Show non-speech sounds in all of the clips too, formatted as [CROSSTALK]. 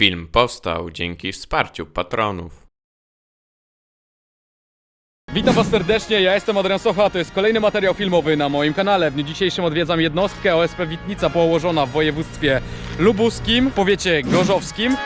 Film powstał dzięki wsparciu patronów. Witam Was serdecznie, ja jestem Adrian Socha, to jest kolejny materiał filmowy na moim kanale. W dniu dzisiejszym odwiedzam jednostkę OSP Witnica położona w województwie lubuskim, w powiecie gorzowskim.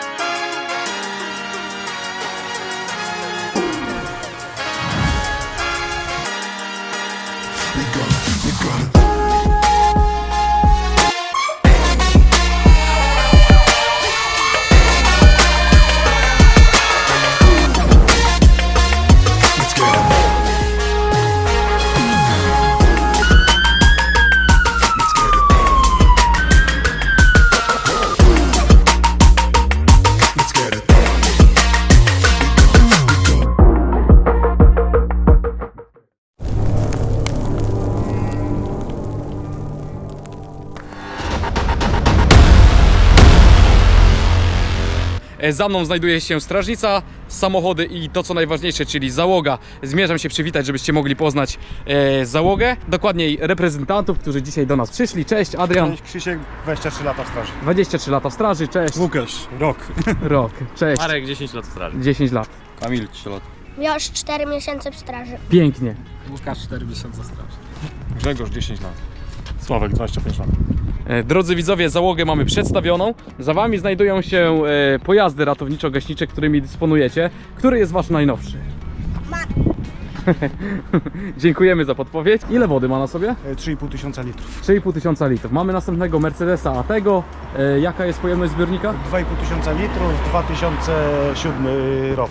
Za mną znajduje się strażnica, samochody i to co najważniejsze, czyli załoga. Zmierzam się przywitać, żebyście mogli poznać e, załogę, dokładniej reprezentantów, którzy dzisiaj do nas przyszli. Cześć, Adrian. Cześć, Krzysiek, 23 lata w straży. 23 lata w straży, cześć. Łukasz, rok. [LAUGHS] Rok, cześć. Marek 10 lat w straży. 10 lat. Kamil, 3 lata. Ja już 4 miesiące w straży. Pięknie. Łukasz 4 miesiące straży. Grzegorz, 10 lat. Sławek, 25 lat. E, Drodzy widzowie, załogę mamy przedstawioną. Za wami znajdują się e, pojazdy ratowniczo-gaśnicze, którymi dysponujecie. Który jest wasz najnowszy? [LAUGHS] Dziękujemy za podpowiedź. Ile wody ma na sobie? E, 3,5 tysiąca litrów. 3,5 tysiąca litrów. Mamy następnego Mercedesa A tego. E, jaka jest pojemność zbiornika? 2,5 tysiąca litrów, 2007 rok.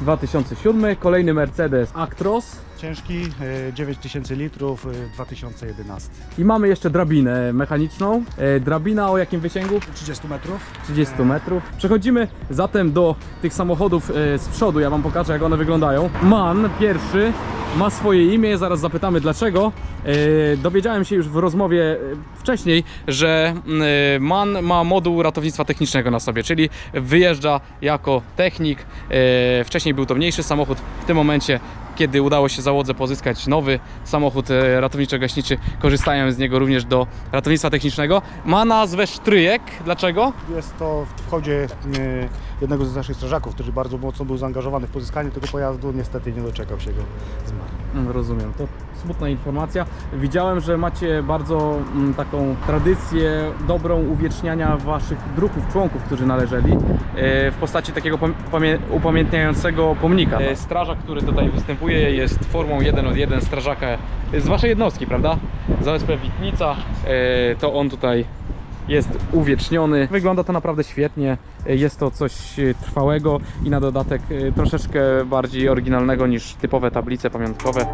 2007. Kolejny Mercedes Actros. Ciężki, e, 9 tysięcy litrów, e, 2011. I mamy jeszcze drabinę mechaniczną. E, drabina o jakim wysięgu? 30 metrów. 30 metrów. Przechodzimy zatem do tych samochodów e, z przodu. Ja Wam pokażę, jak one wyglądają. MAN pierwszy ma swoje imię, zaraz zapytamy dlaczego. E, Dowiedziałem się już w rozmowie e, wcześniej, że mm, e, MAN ma moduł ratownictwa technicznego na sobie, czyli wyjeżdża jako technik. E, Wcześniej był to mniejszy samochód, w tym momencie kiedy udało się załodze pozyskać nowy samochód e, ratowniczo-gaśniczy, korzystają z niego również do ratownictwa technicznego. Ma nazwę Sztryjek. Dlaczego? Jest to w wchodzie e, jednego z naszych strażaków, który bardzo mocno był zaangażowany w pozyskanie tego pojazdu. Niestety nie doczekał się go. Zmarł. Mm, Rozumiem, to smutna informacja. Widziałem, że macie bardzo mm, taką tradycję dobrą uwieczniania waszych druhów, członków, którzy należeli e, w postaci takiego pamię- upamiętniającego pomnika. E, Strażak, który tutaj występuje jest formą 1 od 1 strażaka z waszej jednostki, prawda? Z OSP Witnica. E, To on tutaj jest uwieczniony. Wygląda to naprawdę świetnie. Jest to coś e, trwałego i na dodatek e, troszeczkę bardziej oryginalnego niż typowe tablice pamiątkowe.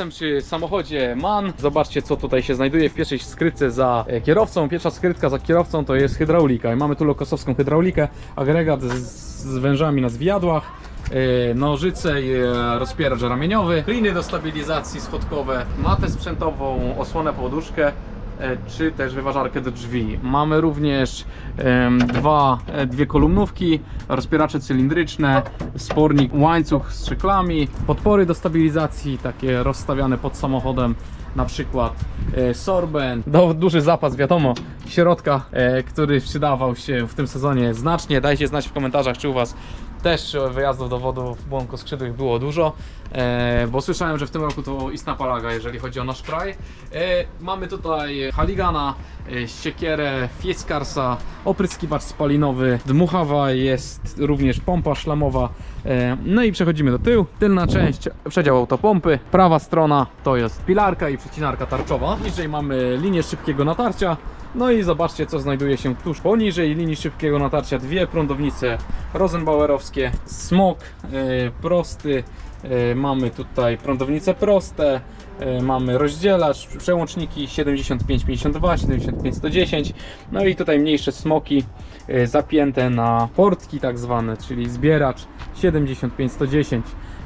Jestem przy samochodzie MAN. Zobaczcie, co tutaj się znajduje w pierwszej skrytce za e, kierowcą. Pierwsza skrytka za kierowcą to jest hydraulika. I mamy tu lokosowską hydraulikę, agregat z, wężami na zwiadłach, e, nożyce e, rozpieracz ramieniowy, kliny do stabilizacji schodkowe, matę sprzętową, osłonę poduszkę czy też wyważarkę do drzwi. Mamy również dwa, e, dwie kolumnówki, rozpieracze cylindryczne, spornik, łańcuch z szyklami, podpory do stabilizacji, takie rozstawiane pod samochodem, na przykład e, sorbent, do, duży zapas, wiadomo, środka, e, który przydawał się w tym sezonie znacznie. Dajcie znać w komentarzach, czy u Was też wyjazdów do wodów błonkoskrzydłych było dużo, e, bo słyszałem, że w tym roku to istna palaga, jeżeli chodzi o nasz kraj. E, mamy tutaj Haligana, e, siekierę, Fieskarsa, opryskiwacz spalinowy, dmuchawa, jest również pompa szlamowa. No i przechodzimy do tyłu. Tylna część, przedział autopompy. Prawa strona to jest pilarka i przecinarka tarczowa. Niżej mamy linię szybkiego natarcia. No i zobaczcie, co znajduje się tuż poniżej linii szybkiego natarcia. Dwie prądownice Rosenbauerowskie, smok e, prosty. E, mamy tutaj prądownice proste. E, Mamy rozdzielacz, przełączniki 7552, 75110. No i tutaj mniejsze smoki zapięte na portki tak zwane, czyli zbieracz 75110.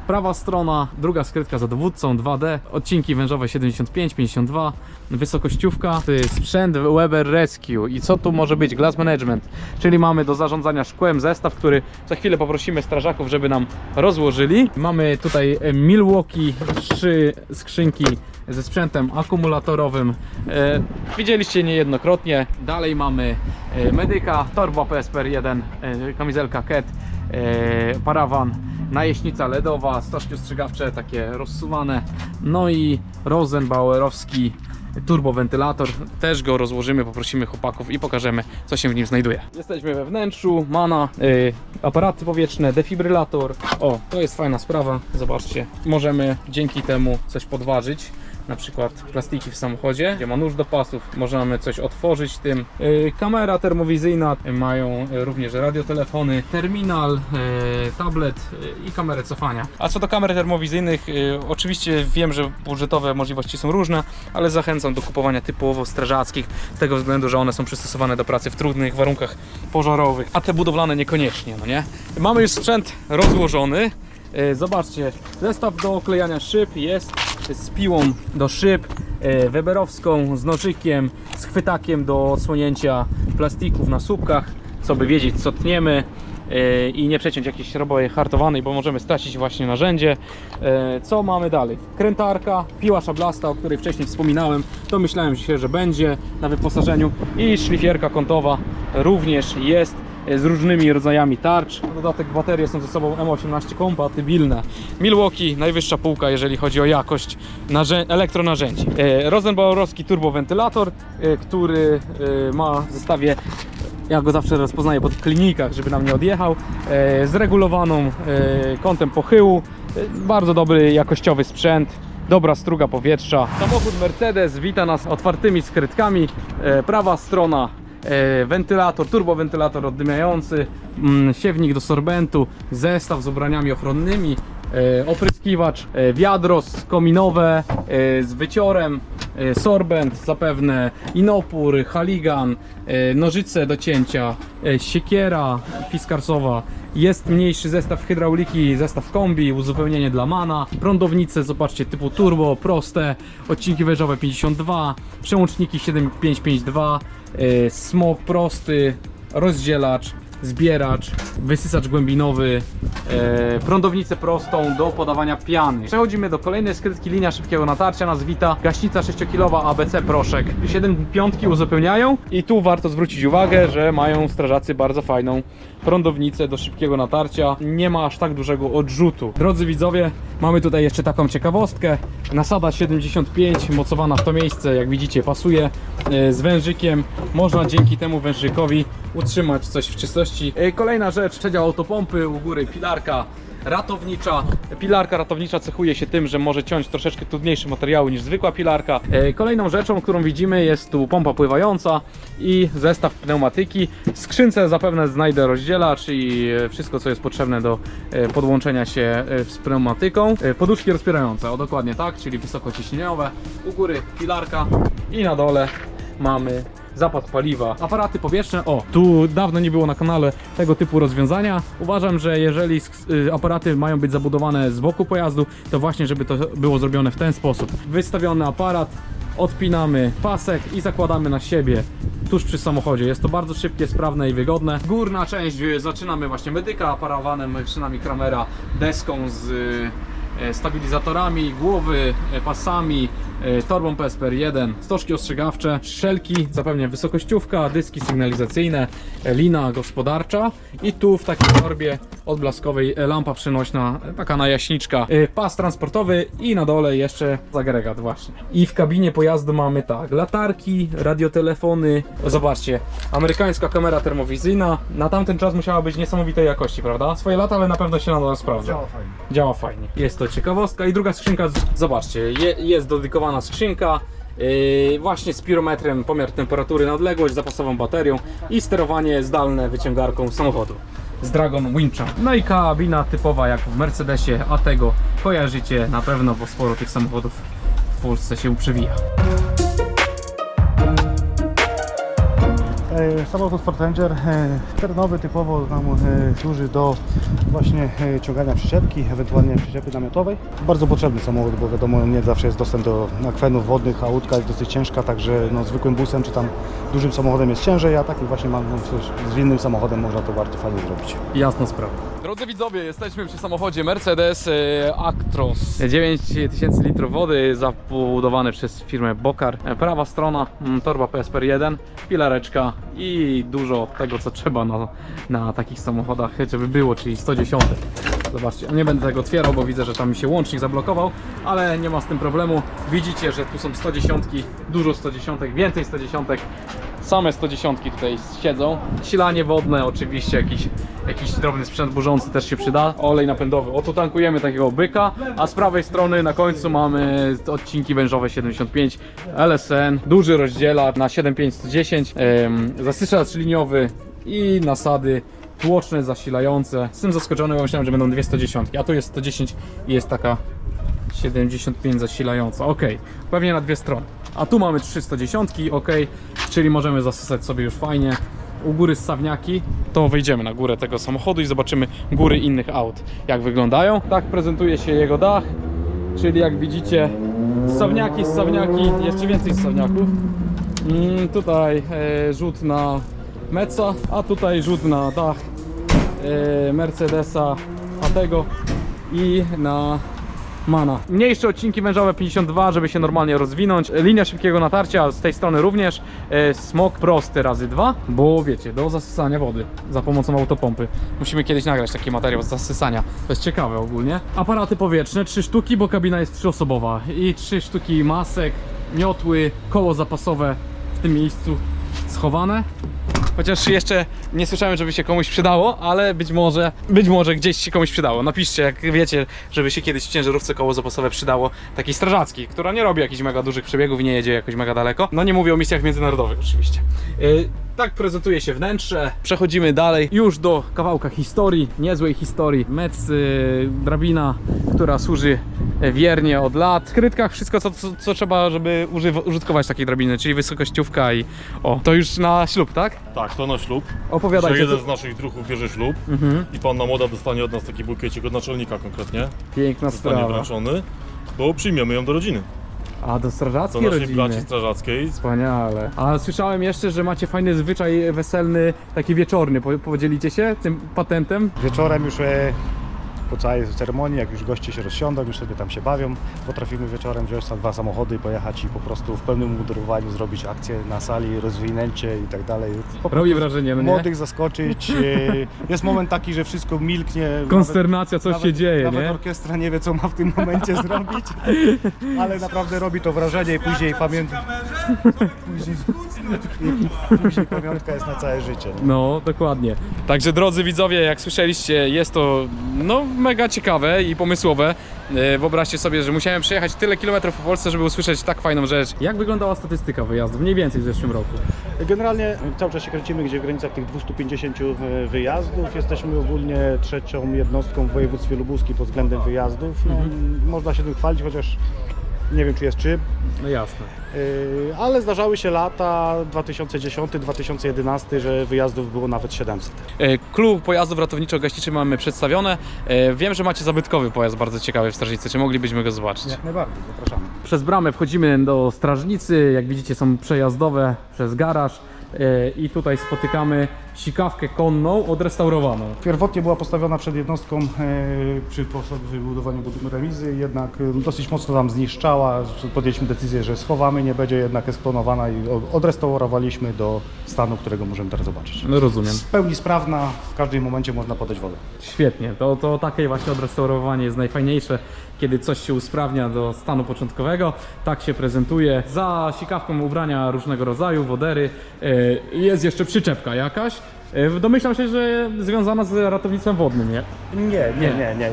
Prawa strona, druga skrytka za dowódcą 2D, odcinki wężowe 75, 52, wysokościówka, to jest sprzęt Weber Rescue i co tu może być? Glass Management, czyli mamy do zarządzania szkłem zestaw, który za chwilę poprosimy strażaków, żeby nam rozłożyli. Mamy tutaj e, Milwaukee, trzy skrzynki ze sprzętem akumulatorowym. E, widzieliście niejednokrotnie. Dalej mamy e, medyka, torba PSPR1, e, kamizelka KET, e, parawan, najeśnica LEDowa, stożki ostrzegawcze takie rozsuwane, no i Rosenbauerowski turbowentylator. Też go rozłożymy, poprosimy chłopaków i pokażemy, co się w nim znajduje. Jesteśmy we wnętrzu, mana, y, aparaty powietrzne, defibrylator. O, to jest fajna sprawa, zobaczcie. Możemy dzięki temu coś podważyć. Na przykład plastiki w samochodzie, gdzie ma nóż do pasów, możemy coś otworzyć tym. Y, kamera termowizyjna, y, mają y, również radiotelefony, terminal, tablet i kamerę cofania. A co do kamer termowizyjnych, oczywiście wiem, że budżetowe możliwości są różne, ale zachęcam do kupowania typowo strażackich, z tego względu, że one są przystosowane do pracy w trudnych warunkach pożarowych, a te budowlane niekoniecznie, no nie? Mamy już sprzęt rozłożony. E, Zobaczcie, zestaw do oklejania szyb jest z piłą do szyb, e, weberowską, z nożykiem, z chwytakiem do odsłonięcia plastików na słupkach, co by wiedzieć co tniemy e, i nie przeciąć jakiejś robowej hartowanej, bo możemy stracić właśnie narzędzie. E, Co mamy dalej? Krętarka, piła szablasta, o której wcześniej wspominałem, to myślałem się, że będzie na wyposażeniu i szlifierka kątowa również jest z różnymi rodzajami tarcz. Na dodatek baterie są ze sobą M18 kompatybilne. Milwaukee, najwyższa półka, jeżeli chodzi o jakość narzę- elektronarzędzi. E, Rosenbauerowski turbowentylator, e, który e, ma w zestawie ja go zawsze rozpoznaję po klinikach, żeby nam nie odjechał, e, z regulowaną e, kątem pochyłu. E, bardzo dobry, jakościowy sprzęt. Dobra struga powietrza. Samochód Mercedes wita nas otwartymi skrytkami. E, prawa strona e, wentylator, turbowentylator oddymiający, mm, siewnik do sorbentu, zestaw z ubraniami ochronnymi, e, opryskiwacz, e, wiadro kominowe e, z wyciorem, e, sorbent zapewne, inopór, haligan, e, nożyce do cięcia, e, siekiera fiskarsowa, jest mniejszy zestaw hydrauliki, zestaw kombi, uzupełnienie dla mana, prądownice, zobaczcie, typu turbo, proste, odcinki wężowe 52, przełączniki 7552, e, smok prosty, rozdzielacz, zbieracz, wysysacz głębinowy, e, prądownicę prostą do podawania piany. Przechodzimy do kolejnej skrytki, linia szybkiego natarcia nas wita, gaśnica 6-kilowa ABC proszek. 7 piątki uzupełniają i tu warto zwrócić uwagę, że mają strażacy bardzo fajną prądownicę do szybkiego natarcia. Nie ma aż tak dużego odrzutu. Drodzy widzowie, mamy tutaj jeszcze taką ciekawostkę. Nasada 75 mocowana w to miejsce, jak widzicie pasuje e, z wężykiem. Można dzięki temu wężykowi utrzymać coś w czystości. E, Kolejna rzecz, przedział autopompy, u góry pilarka ratownicza. Pilarka ratownicza cechuje się tym, że może ciąć troszeczkę trudniejsze materiały niż zwykła pilarka. E, Kolejną rzeczą, którą widzimy jest tu pompa pływająca i zestaw pneumatyki. Skrzynce zapewne znajdę rozdzielacz i e, wszystko co jest potrzebne do e, podłączenia się z pneumatyką. Poduszki rozpierające, o dokładnie tak, czyli wysokociśnieniowe. U góry pilarka i na dole mamy zapas paliwa, aparaty powietrzne. O, tu dawno nie było na kanale tego typu rozwiązania. Uważam, że jeżeli y, aparaty mają być zabudowane z boku pojazdu, to właśnie, żeby to było zrobione w ten sposób. Wystawiony aparat, odpinamy pasek i zakładamy na siebie tuż przy samochodzie. Jest to bardzo szybkie, sprawne i wygodne. Górna część y, zaczynamy właśnie medyka, parawanem szynami Kramera, deską z stabilizatorami głowy, e, pasami, e, torbą PSPR1, stożki ostrzegawcze, szelki, zapewne wysokościówka, dyski sygnalizacyjne, e, lina gospodarcza i tu w takiej torbie odblaskowej e, lampa przenośna, e, taka najaśniczka, e, pas transportowy i na dole jeszcze agregat właśnie. I w kabinie pojazdu mamy tak, latarki, radiotelefony, zobaczcie, amerykańska kamera termowizyjna, na tamten czas musiała być niesamowitej jakości, prawda? Swoje lata, ale na pewno się nadal sprawdza. Działa fajnie. Działa fajnie. Jest to ciekawostka. I druga skrzynka, zobaczcie, je, jest dedykowana skrzynka. Yy, właśnie z pirometrem, pomiar temperatury na odległość, zapasową baterią i sterowanie zdalne wyciągarką samochodu z Dragon Wincha. No i kabina typowa jak w Mercedesie, a tego kojarzycie na pewno, bo sporo tych samochodów w Polsce się przewija. Samochód Ford Ranger e, terenowy typowo nam e, służy do właśnie e, ciągania przyczepki, ewentualnie przyczepy namiotowej. Bardzo potrzebny samochód, bo wiadomo nie zawsze jest dostęp do akwenów wodnych, a łódka jest dosyć ciężka, także no, zwykłym busem czy tam dużym samochodem jest ciężej, a takim właśnie mam, no, coś z innym samochodem można to bardzo fajnie zrobić. Jasna sprawa. Drodzy widzowie, jesteśmy przy samochodzie Mercedes e, Actros. 9000 litrów wody, zabudowany przez firmę Bokar. E, Prawa strona, mm, torba PSPR 1, pilareczka i dużo tego, co trzeba na, na takich samochodach, żeby było, czyli 110. Zobaczcie, nie będę tego otwierał, bo widzę, że tam mi się łącznik zablokował, ale nie ma z tym problemu. Widzicie, że tu są 110, dużo 110, więcej 110. Same 110 tutaj siedzą. Silanie wodne, oczywiście jakiś, jakiś drobny sprzęt burzący też się przyda. Olej napędowy. Oto tankujemy takiego byka, a z prawej strony na końcu mamy odcinki wężowe 75 LSN. Duży rozdzielacz na 7510, em, zasyszacz liniowy i nasady tłoczne, zasilające. Jestem zaskoczony, bo myślałem, że będą dwie 110, a tu jest 110 i jest taka 75 zasilająca. Ok, pewnie na dwie strony. A tu mamy 310, ok, czyli możemy zasysać sobie już fajnie. U góry ssawniaki, to wejdziemy na górę tego samochodu i zobaczymy góry innych aut, jak wyglądają. Tak prezentuje się jego dach, czyli jak widzicie, ssawniaki, ssawniaki, jeszcze więcej ssawniaków. Mm, tutaj e, rzut na Meca, a tutaj rzut na dach e, Mercedesa Atego i na Mana. Mniejsze odcinki wężowe 52, żeby się normalnie rozwinąć. Linia szybkiego natarcia z tej strony również. E, smok prosty razy dwa, bo wiecie, do zasysania wody za pomocą autopompy. Musimy kiedyś nagrać taki materiał z zasysania. To jest ciekawe ogólnie. Aparaty powietrzne, trzy sztuki, bo kabina jest trzyosobowa. I trzy sztuki masek, miotły, koło zapasowe w tym miejscu schowane. Chociaż jeszcze nie słyszałem, żeby się komuś przydało, ale być może, być może gdzieś się komuś przydało. Napiszcie, jak wiecie, żeby się kiedyś w ciężarówce koło zapasowe przydało, takiej strażackiej, która nie robi jakichś mega dużych przebiegów i nie jedzie jakoś mega daleko. No nie mówię o misjach międzynarodowych oczywiście. Yy, tak prezentuje się wnętrze. Przechodzimy dalej już do kawałka historii, niezłej historii. Mec, yy, drabina, która służy wiernie od lat. W skrytkach wszystko, co, co, co trzeba, żeby używ- użytkować takiej drabiny, czyli wysokościówka i o, to już na ślub, tak? Tak, to na ślub. Że Opowiadajcie. jeden Co... z naszych druhów bierze ślub Mhm. i panna młoda dostanie od nas taki bukiecik od naczelnika konkretnie. Piękna Zostanie sprawa. wręczony, bo przyjmiemy ją do rodziny. A do Do strażackiej naszej rodziny. braci strażackiej. Wspaniale. A słyszałem jeszcze, że macie fajny zwyczaj weselny, taki wieczorny. Po- Podzielicie się tym patentem? Wieczorem już e, po całej ceremonii, jak już goście się rozsiądą, już sobie tam się bawią, potrafimy wieczorem wziąć tam dwa samochody, pojechać i po prostu w pełnym umudurowaniu zrobić akcję na sali, rozwinięcie i tak dalej. Po Robi wrażenie, no nie? młodych zaskoczyć. e, Jest moment taki, że wszystko milknie. Konsternacja, coś nawet, się dzieje, nawet nie? orkiestra nie wie, co ma w tym momencie [LAUGHS] zrobić, ale naprawdę robi to wrażenie i później pamięta. Później, [LAUGHS] i później pamiątka jest na całe życie. Nie? No, dokładnie. Także drodzy widzowie, jak słyszeliście, jest to no mega ciekawe i pomysłowe. E, Wyobraźcie sobie, że musiałem przejechać tyle kilometrów po Polsce, żeby usłyszeć tak fajną rzecz. Jak wyglądała statystyka wyjazdów? Mniej więcej w zeszłym roku. Generalnie cały czas się kręcimy gdzieś w granicach tych 250 wyjazdów. Jesteśmy ogólnie trzecią jednostką w województwie lubuskim pod względem wyjazdów. No, Można się tym chwalić, chociaż nie wiem czy jest czym. No jasne. Yy, Ale zdarzały się lata 2010-2011, że wyjazdów było nawet 700. E, Klub pojazdów ratowniczo-gaśniczych mamy przedstawione. E, Wiem, że macie zabytkowy pojazd bardzo ciekawy w Strażnicy. Czy moglibyśmy go zobaczyć? Jak najbardziej, zapraszamy. Przez bramę wchodzimy do strażnicy, jak widzicie są przejazdowe przez garaż i tutaj spotykamy sikawkę konną odrestaurowaną. Pierwotnie była postawiona przed jednostką e, przy wybudowaniu remizy, jednak e, dosyć mocno tam zniszczała. Podjęliśmy decyzję, że schowamy, nie będzie jednak eksponowana i odrestaurowaliśmy do stanu, którego możemy teraz zobaczyć. No rozumiem. W pełni sprawna, w każdym momencie można podać wodę. Świetnie, to, to takie właśnie odrestaurowanie jest najfajniejsze, kiedy coś się usprawnia do stanu początkowego. Tak się prezentuje. Za sikawką ubrania różnego rodzaju, wodery. e, Jest jeszcze przyczepka jakaś. E, Domyślam się, że związana z ratownictwem wodnym, nie? Nie, nie, nie, nie. E,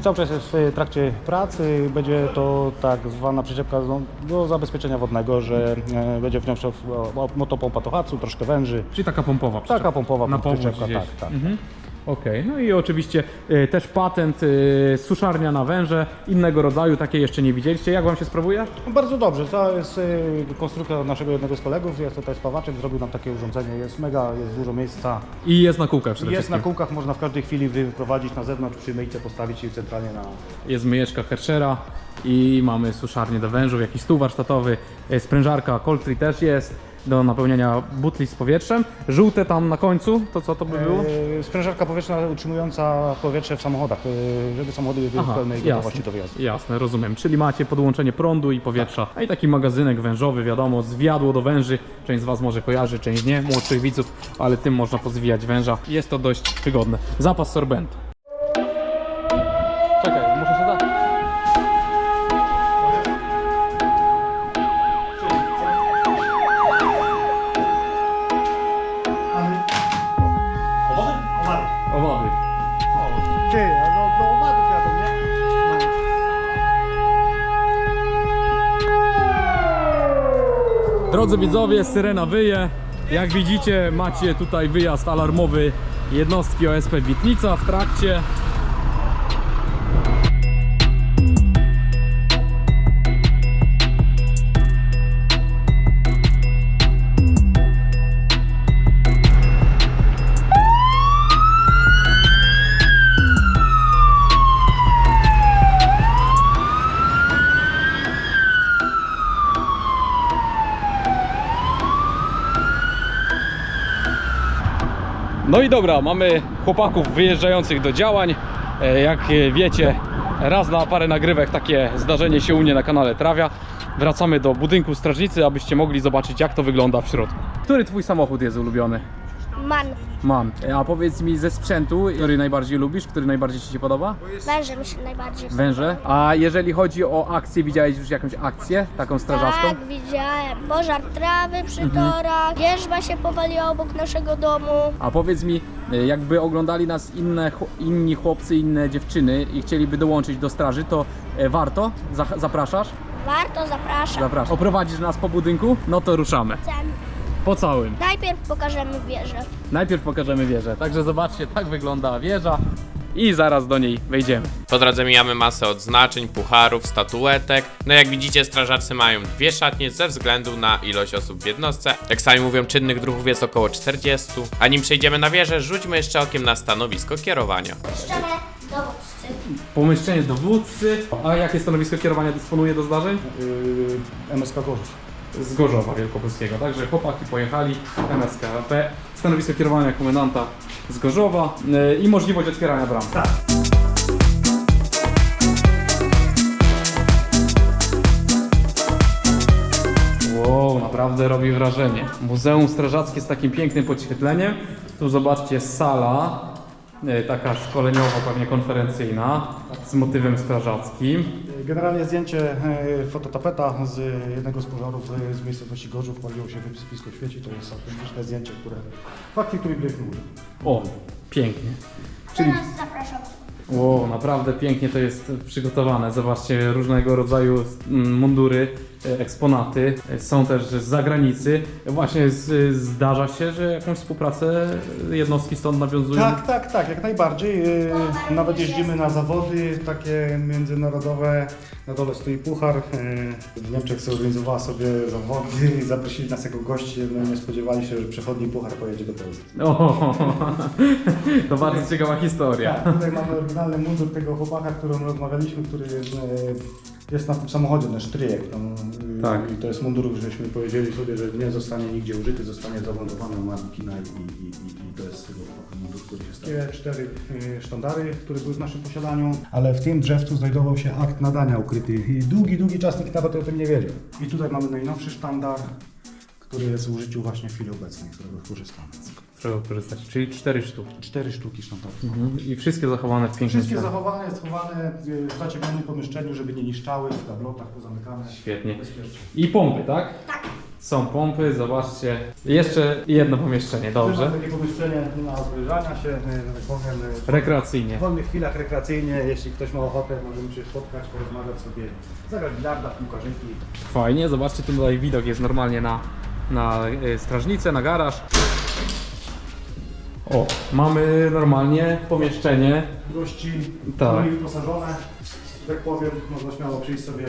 Cały czas jest w trakcie pracy. Będzie to tak zwana przyczepka do zabezpieczenia wodnego, że będzie w nią wszedł, o, motopompa Tohatsu, troszkę węży. Czyli taka pompowa przyczepka. Taka pompowa Na przyczepka, tak, tak. Mhm. Okej, no i oczywiście y, też patent, y, suszarnia na węże, innego rodzaju, takie jeszcze nie widzieliście. Jak Wam się sprawuje? Bardzo dobrze, to jest y, konstrukcja naszego jednego z kolegów, jest tutaj spawaczek, zrobił nam takie urządzenie, jest mega, jest dużo miejsca. I jest na kółkach przede Jest na wszystkim. kółkach, można w każdej chwili wyprowadzić na zewnątrz, przy myjce postawić i centralnie na... Jest myjeczka Herschera i mamy suszarnię do wężów, jakiś stół warsztatowy, y, sprężarka Coltree też jest do napełniania butli z powietrzem. Żółte tam na końcu, to co to by było? E, Sprężarka powietrzna utrzymująca powietrze w samochodach, e, żeby samochody były w pełnej gotowości do wyjazdu. Jasne, rozumiem. Czyli macie podłączenie prądu i powietrza. A i taki magazynek wężowy, wiadomo, zwiadło do węży. Część z Was może kojarzy, część nie, młodszych widzów, ale tym można pozwijać węża. Jest to dość wygodne. Zapas sorbentu. Drodzy widzowie, syrena wyje. Jak widzicie, macie tutaj wyjazd alarmowy jednostki OSP Witnica w trakcie. No i dobra, mamy chłopaków wyjeżdżających do działań. E, Jak e, wiecie, raz na parę nagrywek takie zdarzenie się u mnie na kanale trafia. Wracamy do budynku strażnicy, abyście mogli zobaczyć jak to wygląda w środku. Który twój samochód jest ulubiony? Man. Mam. E, A powiedz mi ze sprzętu, który najbardziej lubisz, który najbardziej ci się podoba? Węże mi się najbardziej Węże. A jeżeli chodzi o akcję, widziałeś już jakąś akcję, taką strażacką? Tak, widziałem. Pożar trawy przy Mhm. torach, wierzba się powaliła obok naszego domu. A powiedz mi, e, jakby oglądali nas inne, chł- inni chłopcy, inne dziewczyny i chcieliby dołączyć do straży, to e, warto? Zach- Zapraszasz? Warto, zapraszam. Zapraszam. Oprowadzisz nas po budynku? No to ruszamy. Chcę. Po całym. Najpierw pokażemy wieżę. Najpierw pokażemy wieżę. Także zobaczcie, tak wygląda wieża i zaraz do niej wejdziemy. Po drodze mijamy masę odznaczeń, pucharów, statuetek. No jak widzicie, strażacy mają dwie szatnie ze względu na ilość osób w jednostce. Jak sami mówią, czynnych druhów jest około 40. A nim przejdziemy na wieżę, rzućmy jeszcze okiem na stanowisko kierowania. Ścianę dowódcy. Pomieszczenie dowódcy. A jakie stanowisko kierowania dysponuje do zdarzeń? Yy, MSK Gorzów. Z Gorzowa Wielkopolskiego. Także chłopaki pojechali, MSKP, stanowisko kierowania komendanta z Gorzowa yy, i możliwość otwierania bram. Tak. Wow, naprawdę robi wrażenie. Muzeum Strażackie z takim pięknym podświetleniem. Tu zobaczcie sala, taka szkoleniowa, pewnie konferencyjna, z motywem strażackim. Generalnie zdjęcie e, fototapeta z jednego z pożarów e, z miejscowości Gorzów, paliło się wyspisko świeci, to jest autentyczne zdjęcie, które fakty, byliśmy użyli. O, pięknie. Czyli Teraz zapraszam. Wow, naprawdę pięknie to jest przygotowane. Zobaczcie, różnego rodzaju mm, mundury, e, eksponaty. E, Są też z zagranicy. Właśnie z, zdarza się, że jakąś współpracę jednostki stąd nawiązują. Tak, tak, tak, jak najbardziej. Nawet jeździmy na zawody takie międzynarodowe. Na dole stoi puchar. W Niemczech zorganizowała sobie zawody i zaprosili nas jako gości. No, nie spodziewali się, że przechodni puchar pojedzie do Polski. O, [LAUGHS] to bardzo ciekawa historia. Tak, tutaj mamy oryginalny mundur tego chłopaka, którym rozmawialiśmy, który e, jest na tym samochodzie, nasz tryjek. No, y, Tak. I to jest mundur, żeśmy powiedzieli sobie, że nie zostanie nigdzie użyty, zostanie zamontowany na kina i, i, i, i to jest tego mundur, który się stał. Takie cztery y, sztandary, które były w naszym posiadaniu, ale w tym drzewcu znajdował się akt nadania ukryty i długi, długi czas nikt nawet o tym nie wiedział. I tutaj mamy najnowszy sztandar, który jest w użyciu właśnie w chwili obecnej, którego korzystamy. Trzeba korzystać, czyli cztery sztuki. Cztery sztuki sztandarów. I wszystkie zachowane w pięknym Wszystkie stanie. zachowane, schowane w zaciemnionym pomieszczeniu, żeby nie niszczały, w tablotach pozamykane. Świetnie. Bezpiecznie. I pompy, tak? Tak. Są pompy, zobaczcie. Jeszcze jedno pomieszczenie, dobrze. Mamy takie pomieszczenie na odgryzania się, e, że tak powiem, e, w Rekreacyjnie. wolnych chwilach rekreacyjnie, jeśli ktoś ma ochotę, możemy się spotkać, porozmawiać sobie, zagrać bilarda, piłkarzyki. Fajnie, zobaczcie, tu tutaj widok jest normalnie na, na e, strażnicę, na garaż. O, mamy normalnie pomieszczenie. Gości Tak. wyposażone, tak powiem, można śmiało przyjść sobie.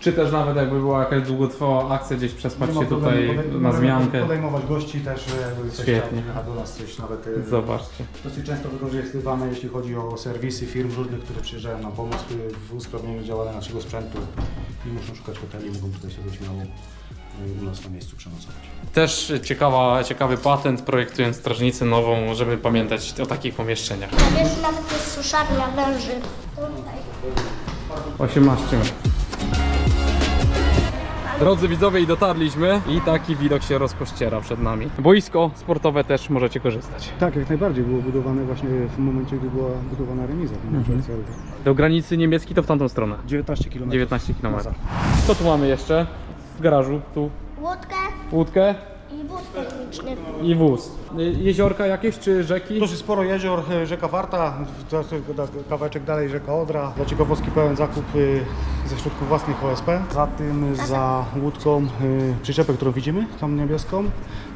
Czy też nawet jakby była jakaś długotrwała akcja, gdzieś przespać się problemu, tutaj podej- na możemy zmiankę. Podejmować gości też, e, jakby Świetnie. chciał przyjechać do nas coś nawet. e, Zobaczcie. Dosyć często wykorzystywane, jeśli chodzi o serwisy firm różnych, które przyjeżdżają nam pomóc e, w usprawnieniu działania naszego sprzętu i muszą szukać hoteli, mogą tutaj sobie śmiało u nas na miejscu przenocować. Też ciekawa, ciekawy patent projektując strażnicę nową, żeby pamiętać o takich pomieszczeniach. Na wieży nawet jest suszarnia węży. Tutaj. 18 metrów. Drodzy widzowie, i dotarliśmy i taki widok się rozpościera przed nami. Boisko sportowe też możecie korzystać. Tak, jak najbardziej było budowane właśnie w momencie, gdy była budowana remiza. Mhm. Do granicy niemieckiej to w tamtą stronę. 19 km. 19 km. Co tu mamy jeszcze? Garażu, tu Łódkę łódkę i wóz techniczny. i wóz. Y, Jeziorka jakieś czy rzeki? Dosyć sporo jezior, e, rzeka Warta, kawałeczek dalej rzeka Odra. Dla ciekawostki pełen zakup e, ze środków własnych OSP. Za tym za łódką e, przyczepę, którą widzimy, tam niebieską.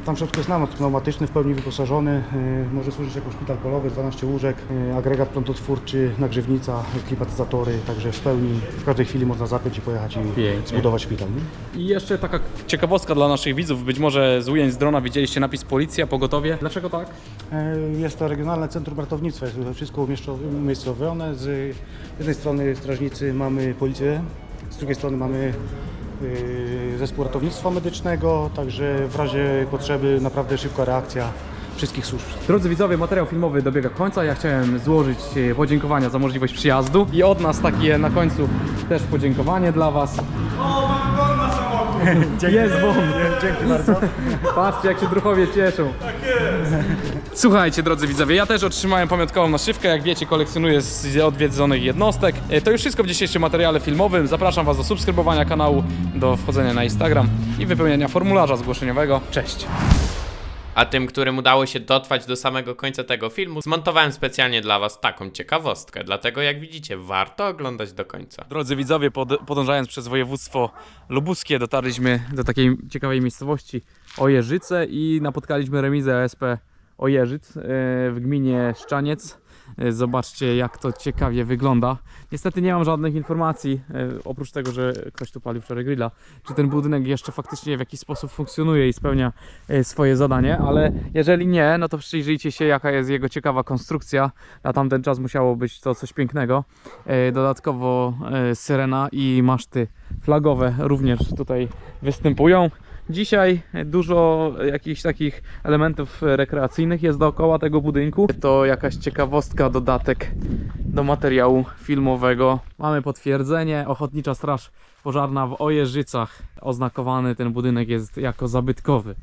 Tam w środku jest namot pneumatyczny, w pełni wyposażony. e, Może służyć jako szpital polowy, 12 łóżek, e, agregat prądotwórczy, nagrzewnica, klimatyzatory, także w pełni w każdej chwili można zapiąć i pojechać i Pięknie. zbudować szpital. Nie? I jeszcze taka ciekawostka dla naszych widzów. Być może z ujęć z drona widzieliście napis policja, pogotowie. Dlaczego tak? E, Jest to Regionalne Centrum Ratownictwa, jest to wszystko umieszczo- umiejscowione. Z jednej strony strażnicy mamy policję, z drugiej strony mamy e, zespół ratownictwa medycznego, także w razie potrzeby naprawdę szybka reakcja wszystkich służb. Drodzy widzowie, materiał filmowy dobiega końca. Ja chciałem złożyć e, podziękowania za możliwość przyjazdu i od nas takie na końcu też podziękowanie dla Was. Jest bon. Dzięki bardzo. Patrzcie, jak się druchowie cieszą. Słuchajcie, drodzy widzowie, ja też otrzymałem pamiątkową naszywkę. Jak wiecie, kolekcjonuję z odwiedzonych jednostek. E, To już wszystko w dzisiejszym materiale filmowym. Zapraszam Was do subskrybowania kanału, do wchodzenia na Instagram i wypełniania formularza zgłoszeniowego. Cześć! A tym, którym udało się dotrwać do samego końca tego filmu, zmontowałem specjalnie dla Was taką ciekawostkę. Dlatego, jak widzicie, warto oglądać do końca. Drodzy widzowie, pod, podążając przez województwo lubuskie, dotarliśmy do takiej ciekawej miejscowości Ojeżyce i napotkaliśmy remizę OSP Ojeżyc e, w gminie Szczaniec. E, Zobaczcie, jak to ciekawie wygląda. Niestety nie mam żadnych informacji, e, oprócz tego, że ktoś tu palił wczoraj grilla, czy ten budynek jeszcze faktycznie w jakiś sposób funkcjonuje i spełnia e, swoje zadanie, ale jeżeli nie, no to przyjrzyjcie się, jaka jest jego ciekawa konstrukcja. Na tamten czas musiało być to coś pięknego. Dodatkowo syrena i maszty flagowe również tutaj występują. Dzisiaj dużo jakichś takich elementów rekreacyjnych jest dookoła tego budynku. To jakaś ciekawostka, dodatek do materiału filmowego. Mamy potwierdzenie, Ochotnicza Straż Pożarna w Ojeżycach. Oznakowany ten budynek jest jako zabytkowy.